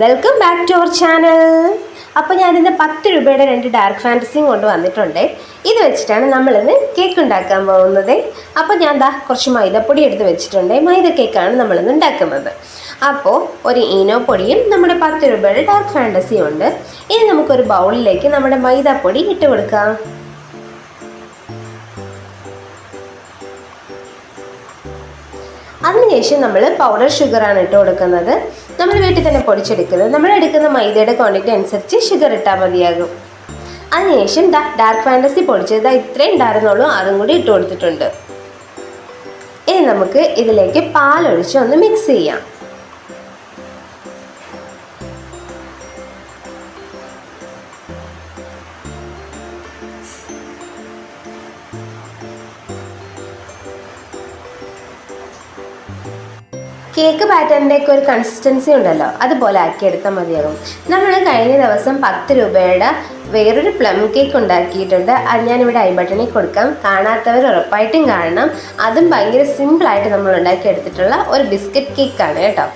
Welcome back to our channel അപ്പോൾ ഞാനിന്ന് പത്ത് രൂപയുടെ രണ്ട് ഡാർക്ക് ഫാന്റസിയും കൊണ്ട് വന്നിട്ടുണ്ട്. ഇത് വെച്ചിട്ടാണ് നമ്മളിന്ന് കേക്ക് ഉണ്ടാക്കാൻ പോകുന്നത്. അപ്പോൾ ഞാൻ ദാ കുറച്ച് മൈദപ്പൊടി എടുത്ത് വെച്ചിട്ടുണ്ട്. മൈദ കേക്കാണ് നമ്മളിന്ന് ഉണ്ടാക്കുന്നത്. അപ്പോൾ ഒരു ഈനോ പൊടിയും നമ്മുടെ പത്ത് രൂപയുടെ ഡാർക്ക് ഫാന്റസിയും ഉണ്ട്. ഇനി നമുക്കൊരു ബൗളിലേക്ക് നമ്മുടെ മൈദാപ്പൊടി ഇട്ട് കൊടുക്കാം. അതിനുശേഷം നമ്മൾ പൗഡർ ഷുഗറാണ് ഇട്ട് കൊടുക്കുന്നത്. നമ്മൾ വീട്ടിൽ തന്നെ പൊടിച്ചെടുക്കുന്നത്. നമ്മൾ എടുക്കുന്ന മൈദയുടെ ക്വാണ്ടിറ്റി അനുസരിച്ച് ഷുഗർ ഇട്ടാൽ മതിയാകും. അതിനുശേഷം ദാ ഡാർക്ക് ഫാന്റസി പൊടിച്ചത് ദാ ഇത്രയും ഉണ്ടായിരുന്നുള്ളൂ. അതും കൂടി ഇട്ട് കൊടുത്തിട്ടുണ്ട്. ഇനി നമുക്ക് ഇതിലേക്ക് പാലൊഴിച്ച് ഒന്ന് മിക്സ് ചെയ്യാം. കേക്ക് പാറ്റേണിന്റെ ഒക്കെ ഒരു കൺസിസ്റ്റൻസി ഉണ്ടല്ലോ അതുപോലെ ആക്കി ആക്കിയെടുത്താൽ മതിയാകും. നമ്മൾ കഴിഞ്ഞ ദിവസം പത്ത് രൂപയുടെ വേറൊരു പ്ലം കേക്ക് ഉണ്ടാക്കിയിട്ടുണ്ട്. അത് ഞാനിവിടെ ഐ ബട്ടണിൽ കൊടുക്കാം. കാണാത്തവർ ഉറപ്പായിട്ടും കാണണം. അതും ഭയങ്കര സിമ്പിളായിട്ട് നമ്മൾ ഉണ്ടാക്കിയെടുത്തിട്ടുള്ള ഒരു ബിസ്ക്കറ്റ് കേക്കാണ് കേട്ടോ.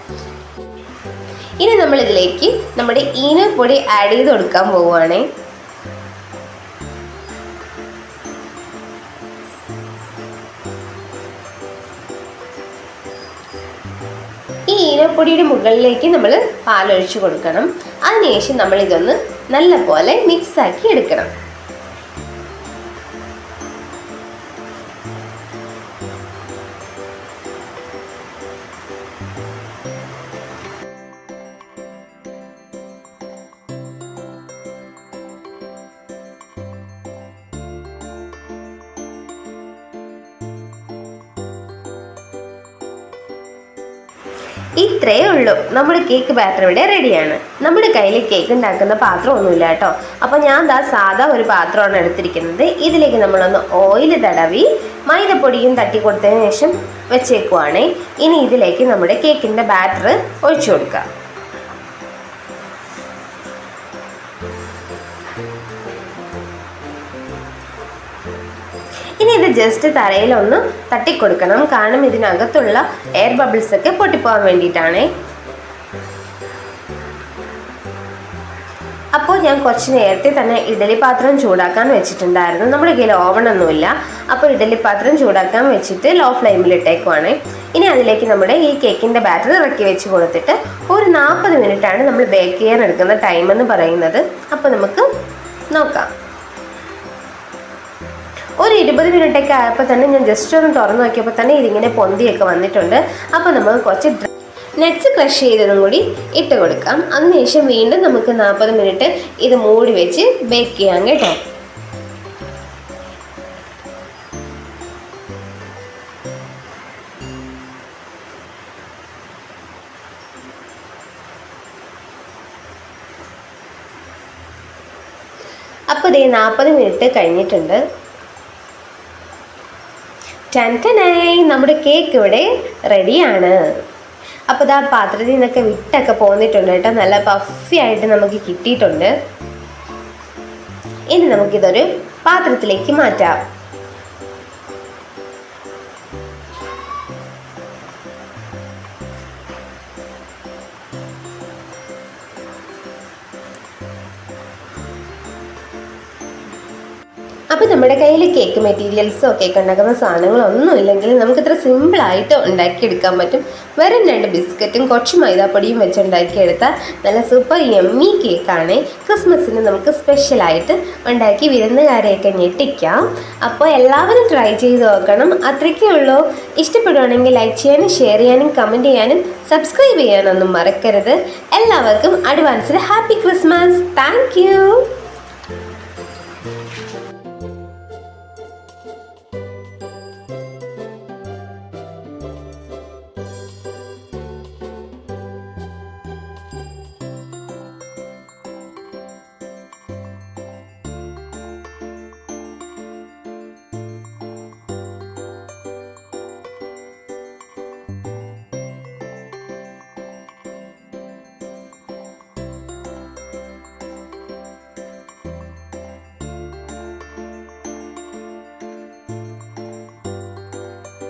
ഇനി നമ്മളിതിലേക്ക് നമ്മുടെ ഈനപ്പൊടി ആഡ് ചെയ്ത് കൊടുക്കാൻ പോവുകയാണേ ഈനപ്പൊടിയുടെ മുകളിലേക്ക് നമ്മൾ പാലൊഴിച്ച് കൊടുക്കണം. അതിനുശേഷം നമ്മൾ ഇതൊന്ന് നല്ലപോലെ മിക്സ് ആക്കി എടുക്കണം. ഇത്രയേ ഉള്ളൂ. നമ്മുടെ കേക്ക് ബാറ്റർ ഇവിടെ റെഡിയാണ് നമ്മുടെ കയ്യിൽ കേക്ക് ഉണ്ടാക്കുന്ന പാത്രമൊന്നുമില്ല കേട്ടോ. അപ്പോൾ ഞാൻ ദാ സാധാ ഒരു പാത്രമാണ് എടുത്തിരിക്കുന്നത്. ഇതിലേക്ക് നമ്മളൊന്ന് ഓയിൽ തടവി മൈദപ്പൊടിയും തട്ടി കൊടുത്തതിന് ശേഷം വെച്ചേക്കുവാണേ. ഇനി ഇതിലേക്ക് നമ്മുടെ കേക്കിന്റെ ബാറ്റർ ഒഴിച്ചു കൊടുക്കാം. ഇനി ഇത് ജസ്റ്റ് തറയിലൊന്ന് തട്ടിക്കൊടുക്കണം. കാരണം ഇതിനകത്തുള്ള എയർ ബബിൾസ് ഒക്കെ പൊട്ടിപ്പോകാൻ വേണ്ടിയിട്ടാണ്. അപ്പോൾ ഞാൻ കുറച്ച് നേരത്തെ തന്നെ ഇഡലി പാത്രം ചൂടാക്കാൻ വെച്ചിട്ടുണ്ടായിരുന്നു. നമ്മുടെ കയ്യിൽ ഓവണൊന്നുമില്ല അപ്പോൾ ഇഡലി പാത്രം ചൂടാക്കാൻ വെച്ചിട്ട് ലോ ഫ്ലെയിമിൽ ഇട്ടേക്കുവാണ്. ഇനി അതിലേക്ക് നമ്മുടെ ഈ കേക്കിന്റെ ബാറ്റർ ഇറക്കി വെച്ച് കൊടുത്തിട്ട് ഒരു നാൽപ്പത് മിനിറ്റാണ് നമ്മൾ ബേക്ക് ചെയ്യാൻ എടുക്കുന്ന ടൈം എന്ന് പറയുന്നത്. അപ്പോൾ നമുക്ക് നോക്കാം. ഒരു ഇരുപത് മിനിറ്റൊക്കെ ആയപ്പോൾ തന്നെ ഞാൻ ജസ്റ്റ് ഒന്ന് തുറന്നു നോക്കിയപ്പോൾ തന്നെ ഇതിങ്ങനെ പൊന്തിയൊക്കെ വന്നിട്ടുണ്ട്. അപ്പോൾ നമുക്ക് കുറച്ച് നട്ട്സ് ക്രഷ് ചെയ്തതും കൂടി ഇട്ട് കൊടുക്കാം. അതിനുശേഷം വീണ്ടും നമുക്ക് നാൽപ്പത് മിനിറ്റ് ഇത് മൂടി വെച്ച് ബേക്ക് ചെയ്യാം കേട്ടോ. അപ്പോൾ ഇതേ നാൽപ്പത് മിനിറ്റ് കഴിഞ്ഞിട്ടുണ്ട്. ടന്റനായി നമ്മുടെ കേക്ക് ഇവിടെ റെഡിയാണ് അപ്പോൾ ഇതാ പാത്രത്തിൽ നിന്നൊക്കെ വിട്ടൊക്കെ പോന്നിട്ടുണ്ട് കേട്ടോ. നല്ല പഫി ആയിട്ട് നമുക്ക് കിട്ടിയിട്ടുണ്ട്. ഇനി നമുക്കിതൊരു പാത്രത്തിലേക്ക് മാറ്റാം. അപ്പോൾ നമ്മുടെ കയ്യിൽ കേക്ക് മെറ്റീരിയൽസോ കേക്ക് ഉണ്ടാക്കുന്ന സാധനങ്ങളോ ഒന്നും ഇല്ലെങ്കിൽ നമുക്ക് ഇത്ര സിമ്പിളായിട്ട് ഉണ്ടാക്കിയെടുക്കാൻ പറ്റും. വെറും രണ്ട് ബിസ്ക്കറ്റും കുറച്ച് മൈദാപ്പൊടിയും വെച്ച് ഉണ്ടാക്കിയെടുത്ത നല്ല സൂപ്പർ എമ്മി കേക്കാണ് ക്രിസ്മസിന് നമുക്ക് സ്പെഷ്യലായിട്ട് ഉണ്ടാക്കി വിരുന്നുകാരെയൊക്കെ ഞെട്ടിക്കാം. അപ്പോൾ എല്ലാവരും ട്രൈ ചെയ്ത് നോക്കണം. അത്രയ്ക്കേ ഉള്ളൂ. ഇഷ്ടപ്പെടുവാണെങ്കിൽ ലൈക്ക് ചെയ്യാനും ഷെയർ ചെയ്യാനും കമന്റ് ചെയ്യാനും സബ്സ്ക്രൈബ് ചെയ്യാനൊന്നും മറക്കരുത്. എല്ലാവർക്കും അഡ്വാൻസിൽ ഹാപ്പി ക്രിസ്മസ് താങ്ക്